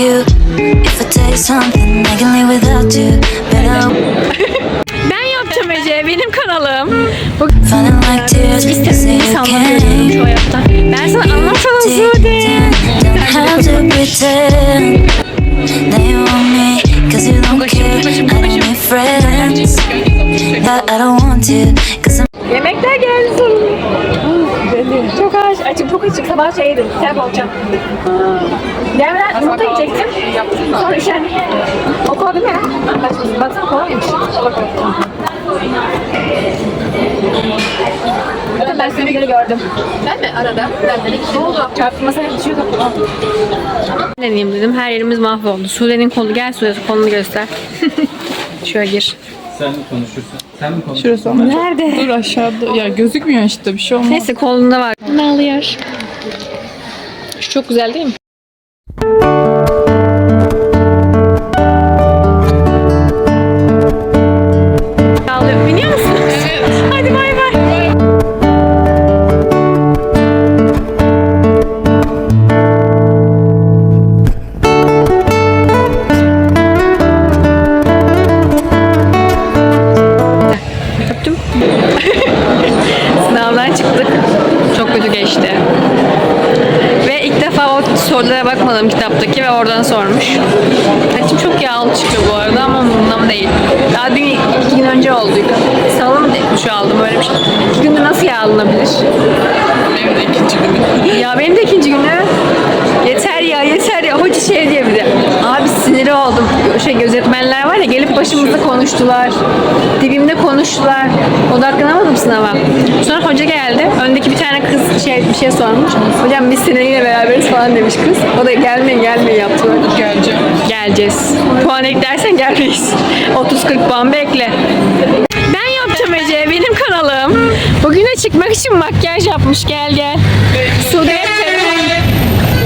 you. If I tell you something, I can live without you. But I'm Ben yapacağım Ece. Benim kanalım. Bu feeling like tears. Görüyorum şu can't. hayatta. Ben sana anlatamam Sude. Have to pretend that you want me, cause you don't care. I don't need friends. That I don't want you, cause I'm Yemekler geldi açım çok açım. Sabah şey yedim, telef olacağım. Gelmeden yumurta yiyecektim. Sonra üşendim. O kola değil mi Baksana kola mıymış? Bakın ben seni göre gördüm. Ben mi arada? Ben de ne oldu? Çarptı masaya düşüyordu. Deneyeyim dedim. Her yerimiz mahvoldu. Sude'nin kolu. Gel Sude kolunu göster. Şöyle gir. Sen mi konuşursun? Sen mi konuşursun? Şurası ama. Nerede? Dur aşağıda. Ya gözükmüyor işte bir şey olmaz. Neyse kolunda var. Ne alıyor? Şu çok güzel değil mi? Geçti. Ve ilk defa o sorulara bakmadım kitaptaki ve oradan sormuş. Saçım çok yağlı çıkıyor bu arada ama umurumda değil. Daha dün iki gün önce oldu. Salı mı şu aldım böyle bir şey. İki günde nasıl yağlanabilir? Benim de ikinci günü. Ya benim de ikinci günü. Yeter ya yeter ya. Hoca şey diye bir de. Abi siniri oldum. Şey gözetmenler var ya gelip başımızda konuştular. Dibimde konuştular. Odaklanamadım sınava. Sonra hoca geldi. Öndeki bir tane kız şey bir şey sormuş. Hocam biz seninle beraberiz falan demiş kız. O da gelmeyin gelmeyin yaptılar. Geleceğim. Geleceğiz. Puan eklersen gelmeyiz. 30-40 puan bekle. Ben yapacağım Ece. Benim kanalım. Bugüne çıkmak için makyaj yapmış. Gel gel. Sude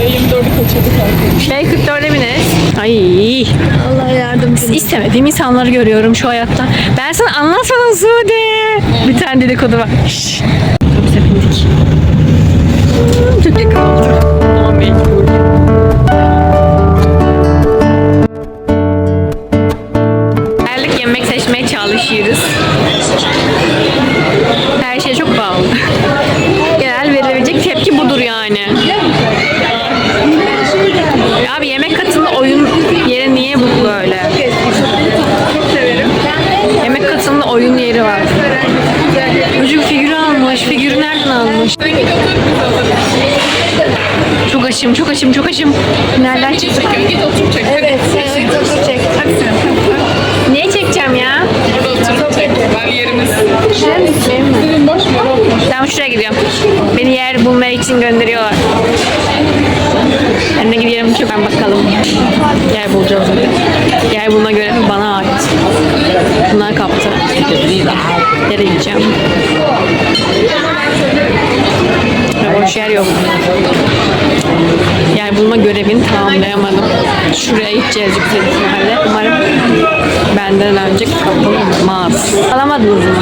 Ve 24'ü kaçırdık arkadaşlar. şey 44'e bineriz. Ay. Allah yardımcı. İstemediğim insanları görüyorum şu hayatta. Ben sana anlatsana Sude. Bir tane dedikodu var. Şşş. Otobüse bindik. Çalışıyoruz. Her şey çok pahalı. Genel verilebilecek tepki budur yani. Abi yemek katında oyun yeri niye bu böyle? Yemek katında oyun yeri var. Çocuk figürü almış. Figürü nereden almış? Çok açım, çok açım, çok açım. Nereden çıktı? Git otur çek. Evet. Evet, otur çek. Niye çekeceğim ya? Burada otur çek. Var yerimiz. Benim mi? Senin boş otur. Tamam şuraya gidiyorum. Beni yer bulmaya için gönderiyorlar. Ben de gidiyorum ki ben bakalım. Yer bulacağız zaten. Yer bulma görevi bana ait. Bunlar kaptı. Nereye gideceğim? Ve boş yer yok. Yer bulma görevini tamamlayamadım. Şuraya gideceğiz yüksek ihtimalle. Umarım benden önce kapılmaz. Alamadınız mı?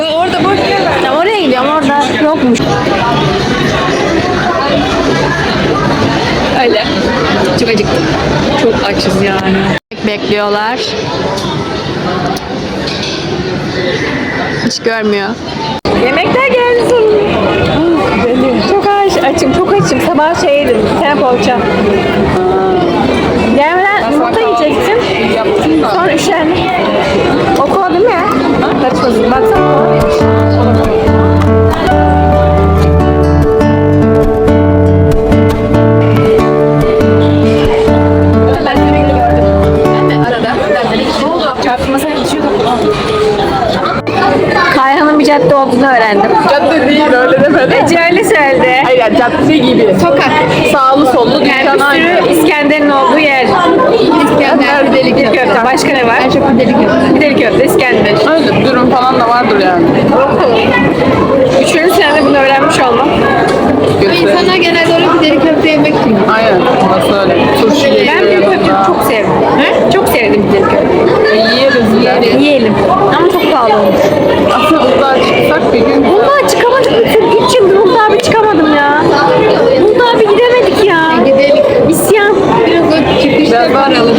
Ben orada boş Ya oraya gidiyorum orada yokmuş. Öyle. Çok acıktım. Çok açız yani. Bekliyorlar. Hiç görmüyor. Yemekler aç, açım, çok açım. Sabah şey yedim, tane poğaça. Gelmeden yumurta da. Sonra üşendim. O kola değil mi ya? Karışmasın. Baksana. Kayhan'ın bir cadde olduğunu öğrendim. Cadde değil öyle demedi. Ece öyle söyledi. Yani cadde gibi. Sokak. Sağlı sollu Yani dükkan bir aynı. sürü İskender'in olduğu yer. İskender, Pideli köfte. Başka ne var? çok pideli köfte. Pideli köfte, İskender. Öyle dürüm falan da vardır yani. Üçüncü senede bunu öğrenmiş olmam. İnsanlar genelde orada pideli köfte yemek için. Aynen. Orası öyle. Turşu Ben geliyor pideli yanında. çok sevdim. He? Çok sevdim pideli köfte. E, Yiyeriz ya. Yiyelim. Ama çok pahalı olmuş. Aslında Uludağ'a çıksak bir gün Uludağ'a çıkamadık. 3 yıldır Uludağ'a bir çıkamadım ya. Biraz daha aralım.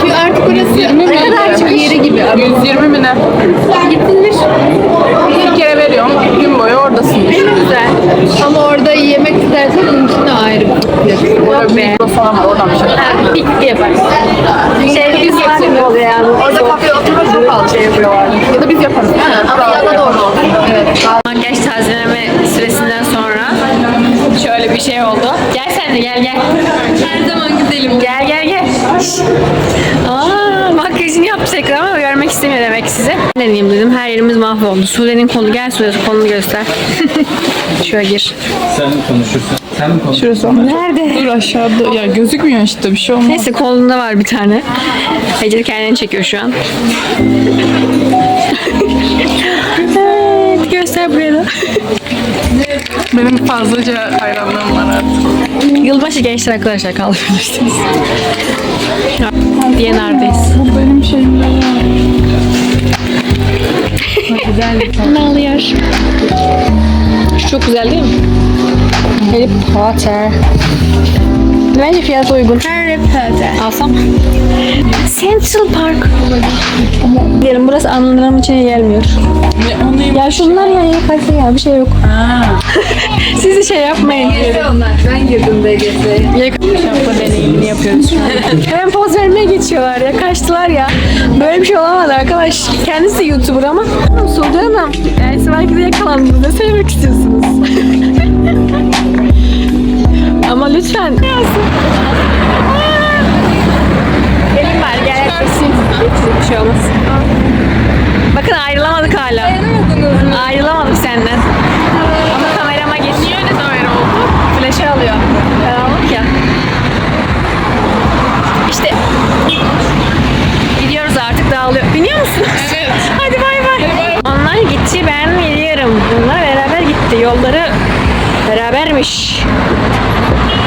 Çünkü artık orası ne kadar çıkış yeri gibi. 120 mi ne? Gittindir. Bir kere veriyorum. Gün boyu oradasın. Güzel. Ama orada yemek istersen bunun için de ayrı bir fiyat. Orada bir mikro falan var. Oradan bir şey. Ha, bitti yapar. Şey, şey, biz yapıyoruz. Orada kafeye oturmak çok pahalı şey yapıyorlar. Ya da biz yaparız. Ama yana doğru. Evet. Makyaj tazeleme bir şey oldu. Gel sen de gel gel. Her zaman güzelim. Gel gel gel. Aa, makyajını tekrar ama görmek istemiyor demek size. Deneyeyim dedim. Her yerimiz mahvoldu. Sude'nin kolu gel Sude kolunu göster. Şöyle gir. Sen mi konuşursun? Sen mi konuşursun? Şurası. Nerede? Dur aşağıda. Ya gözükmüyor işte bir şey olmaz. Neyse kolunda var bir tane. Ece kendini çekiyor şu an. evet, göster buraya da. Benim fazlaca hayranlığım var artık. Yılbaşı gençler arkadaşlar kaldırabilirsiniz. Diye neredeyiz? Bu benim şeyim. Ne alıyor? Şu çok güzel değil mi? Harry Potter. Bence fiyatı uygun. Potter. Alsam. Central Park. Diyelim burası anılarım içine gelmiyor. Ne onu Ya şunlar ya yaparsın ya bir şey yok. Siz de şey yapmayın. onlar. Ben girdim DGS'ye. Şapka deneyimini yapıyoruz. Hemen poz vermeye geçiyorlar ya. Kaçtılar ya. Böyle bir şey olamadı arkadaş. Kendisi YouTuber ama. Suudi Hanım. Yani siz belki de yakalandınız. Ne söylemek istiyorsunuz? Ama lütfen. Gelin bari gel yaklaşayım. Geçecek bir şey olmaz. Bakın ayrılamadık hala. Ayrılamadık senden. Ama kamerama geç. Niye öyle kamera oldu? Flaşı alıyor. Karanlık ya. İşte gidiyoruz artık dağılıyor. Biniyor musun? Evet. Hadi bay bay. Onlar gitti ben geliyorum. Onlar beraber gitti. Yolları berabermiş.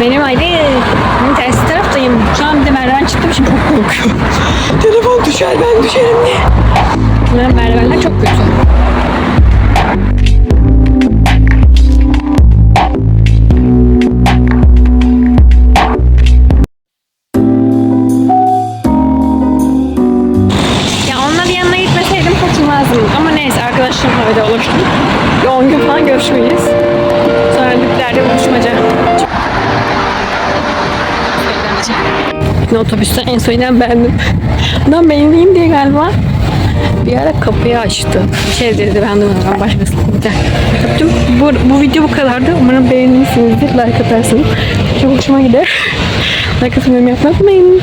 Benim ayrı ben tersi taraftayım. Şu an bir de merdiven çıktım şimdi çok korkuyorum. Telefon düşer ben düşerim diye. Bunların merdivenler çok kötü. Ya onların yanına gitmeseydim kaçırmazdım. Ama neyse arkadaşlarımla öyle olur. Bir 10 gün falan görüşmeyiz. Sonra büyüklerde buluşmaca. Otobüsten en son bendim. Adam benimleyim diye galiba bir ara kapıyı açtı. Bir şey dedi ben başkasına bir dakika. Öptüm. Bu, bu video bu kadardı. Umarım beğenmişsinizdir. Like atarsınız. Çok hoşuma gider. Like atmayı yapmayı unutmayın.